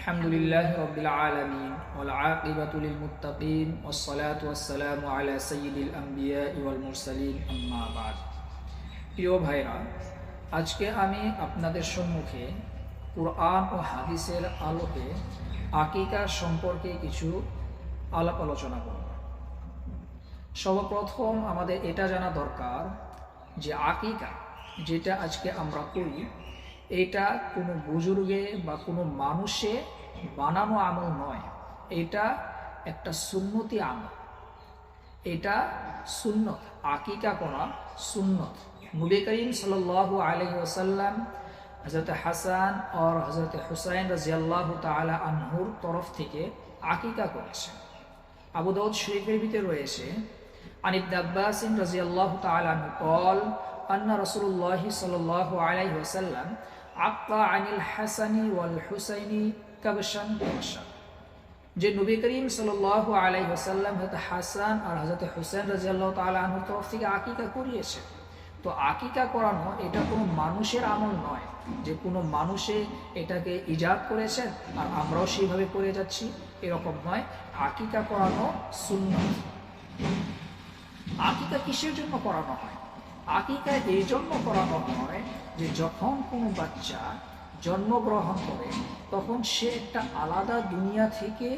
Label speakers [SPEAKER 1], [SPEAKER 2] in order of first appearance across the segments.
[SPEAKER 1] الحمد لله رب العالمين والعاقبة للمتقين والصلاة والسلام على سيد الأنبياء والمرسلين أما بعد প্রিয় ভাইরা আজকে আমি আপনাদের সম্মুখে কোরআন ও হাদিসের আলোকে আকিকা সম্পর্কে কিছু আলাপ আলোচনা করব সর্বপ্রথম আমাদের এটা জানা দরকার যে আকিকা যেটা আজকে আমরা করি এটা কোনো বুজুর্গে বা কোনো মানুষে বানানো আমল নয়। এটা একটা সুন্নতি আমল। এটা সুন্নত, আকিকা করা সুন্নত। নবী করিম সাল আলহি ওসাল্লাম হজরত হাসান ওর হজরত হুসাইন রাজিয়াল্লাহ তালা আনহুর তরফ থেকে আকিকা করেছেন। আবু দাউদ শরীফের ভিতরে রয়েছে আনিব আব্বাসিন রাজিয়াল্লাহ তালা কল, আন্না রসুল্লাহ সাল আলাইহি ওসাল্লাম আক্তা আনিল হাসানি ওয়াল হুসাইনি কাবসান যে নবী করিম সাল আলাই হাসাল্লাম হজরত হাসান আর হজরত হুসেন রাজিয়াল্লাহ তাল আনহুর তরফ থেকে আকিকা করিয়েছে তো আকিকা করানো এটা কোনো মানুষের আমল নয়, যে কোনো মানুষে এটাকে ইজাদ করেছেন আর আমরাও সেইভাবে করে যাচ্ছি, এরকম নয়। আকিকা করানো শূন্য আকিকা কিসের জন্য করানো হয়? আকিকা এই জন্য করানো হয়, যে যখন কোনো বাচ্চা জন্মগ্রহণ করে, তখন সে একটা আলাদা দুনিয়া থেকে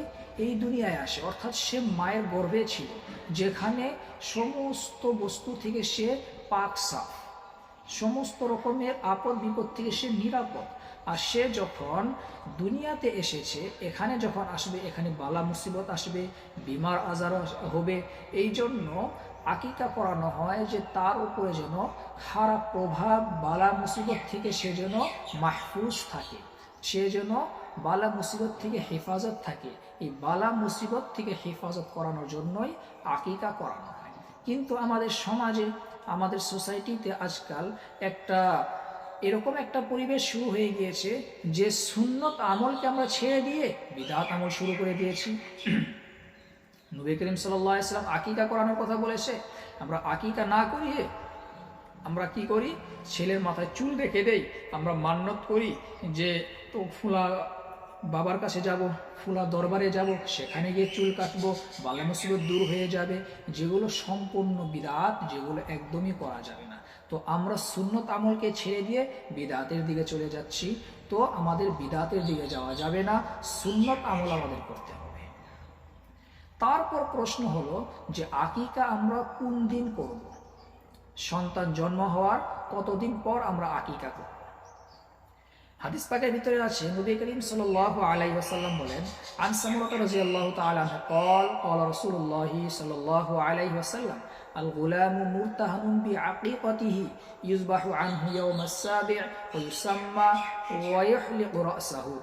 [SPEAKER 1] এই দুনিয়ায় আসে। অর্থাৎ সে মায়ের গর্ভে ছিল, যেখানে সমস্ত বস্তু থেকে সে পাক সাফ। সমস্ত রকমের আপদ বিপদ থেকে সে নিরাপদ। আর সে যখন দুনিয়াতে এসেছে, এখানে যখন আসবে, এখানে বালা মুসিবত আসবে, বিমার আজার হবে, এই জন্য আকিকা করানো হয় যে তার উপরে যেন খারাপ প্রভাব, বালা মুসিবত থেকে সে যেন মাহফুজ থাকে, সে যেন বালা মুসিবত থেকে হেফাজত থাকে। এই বালা মুসিবত থেকে হেফাজত করানোর জন্যই আকিকা করানো হয়। কিন্তু আমাদের সমাজে, আমাদের সোসাইটিতে আজকাল একটা, এরকম একটা পরিবেশ শুরু হয়ে গিয়েছে যে সুন্নত আমলকে আমরা ছেড়ে দিয়ে বিদাত আমল শুরু করে দিয়েছি। নবী করিম সাল্লাহ ইসলাম আকিকা করানোর কথা বলেছে, আমরা আকিকা না করিয়ে আমরা কি করি? ছেলের মাথায় চুল রেখে দেই, আমরা মান্যত করি যে, তো ফুলা বাবার কাছে যাব, ফুলা দরবারে যাব, সেখানে গিয়ে চুল কাটবো, বালা মুসিবত দূর হয়ে যাবে। যেগুলো সম্পূর্ণ বিদাত, যেগুলো একদমই করা যাবে না। তো আমরা সুন্নত আমলকে ছেড়ে দিয়ে বিদাতের দিকে চলে যাচ্ছি। তো আমাদের বিদাতের দিকে যাওয়া যাবে না, সুন্নত আমল আমাদের করতে হবে। তারপর প্রশ্ন হলো যে আকিকা আমরা কোন দিন করব। সন্তান জন্ম হওয়ার কতদিন পর আমরা আকিকা করব হাদিস পাকের ভিতরে আছে, নবী করিম সাল আলাই ওসাল্লাম বলেন আনসামুরতা রাজি আল্লাহ তালাহ কল কল রসুল্লাহি সাল আলাই ওসাল্লাম আল গুলাম মুরতাহানুন বি আকিকতিহি ইউজবাহু আনহু ইয়াউম আস-সাবি ওয়া ইউসাম্মা ওয়া ইহলিকু রাসাহু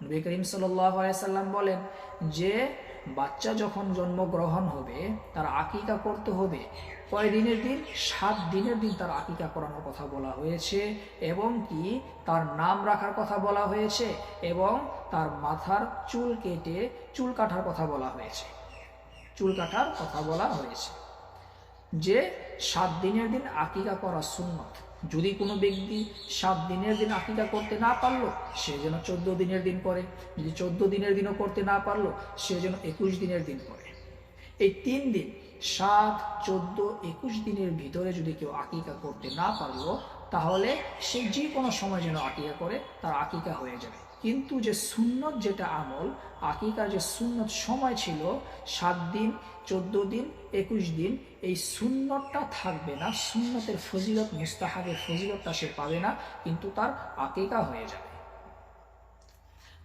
[SPEAKER 1] নবী করিম সাল্লাল্লাহু আলাইহি সাল্লাম বলেন যে বাচ্চা যখন জন্মগ্রহণ হবে, তার আকিকা করতে হবে। কয় দিনের দিন? সাত দিনের দিন তার আকিকা করানোর কথা বলা হয়েছে এবং কি? তার নাম রাখার কথা বলা হয়েছে এবং তার মাথার চুল কেটে চুল কাটার কথা বলা হয়েছে। চুল কাটার কথা বলা হয়েছে। যে সাত দিনের দিন আকিকা করা সুন্নত। যদি কোনো ব্যক্তি সাত দিনের দিন আকিকা করতে না পারল, সে যেন চোদ্দ দিনের দিন করে। যদি চোদ্দ দিনের দিনও করতে না পারল, সে যেন একুশ দিনের দিন করে। এই তিন দিন, সাত, চোদ্দ, একুশ দিনের ভিতরে যদি কেউ আকিকা করতে না পারল তাহলে সে যে কোনো সময় যেন আকিকা করে, তার আকিকা হয়ে যাবে। কিন্তু যে সুন্নত যেটা আমল, আকিকার যে সুন্নত সময় ছিল, সাত দিন, চোদ্দ দিন, একুশ দিন, এই সুন্নতটা থাকবে না। সুন্নতের ফজিলত, মুস্তাহাবের ফজিলতটা সে পাবে না, কিন্তু তার আকিকা হয়ে যাবে।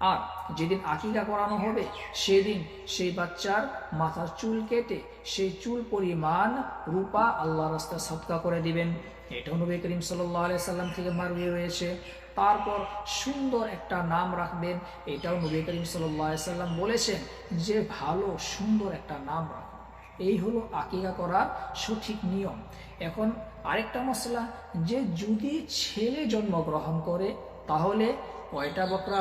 [SPEAKER 1] আর যেদিন আকিকা করানো হবে, সেদিন সেই বাচ্চার মাথার চুল কেটে সেই চুল পরিমাণ রূপা আল্লাহ রাস্তায় সৎকা করে দিবেন। এটাও নবী করিম সাল্লাহ সাল্লাম থেকে মারুয়ে রয়েছে তারপর সুন্দর একটা নাম রাখবেন, এটাও নবী করিম সাল্লাহ সাল্লাম বলেছেন যে, ভালো, সুন্দর একটা নাম রাখুন এই হলো আকিকা করার সঠিক নিয়ম। এখন আরেকটা মশলা যে যদি ছেলে জন্মগ্রহণ করে, তাহলে কয়টা বকরা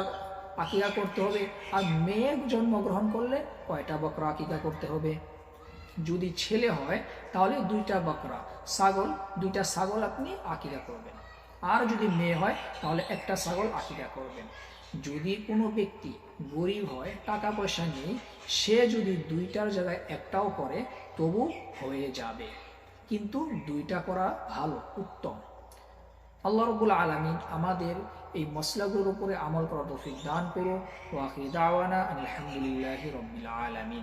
[SPEAKER 1] আকিকা করতে হবে। আর মেয়ে জন্মগ্রহণ করলে কয়টা বকরা আকিকা করতে হবে? যদি ছেলে হয়, তাহলে দুইটা বকরা। ছাগল, দুইটা ছাগল আপনি আকিকা করবেন। আর যদি মেয়ে হয়, তাহলে একটা ছাগল আকিকা করবেন। যদি কোনো ব্যক্তি গরিব হয়, টাকা পয়সা নেই, সে যদি দুইটার জায়গায় একটাও করে, তবু হয়ে যাবে। কিন্তু দুইটা করা ভালো, উত্তম। আল্লাহ রবুল আলমিন আমাদের এই মশলাগুলোর উপরে আমল করা তফিক দান করো ওয়াকি দাওয়ানা আলহামদুলিল্লাহ রবিল আলমিন।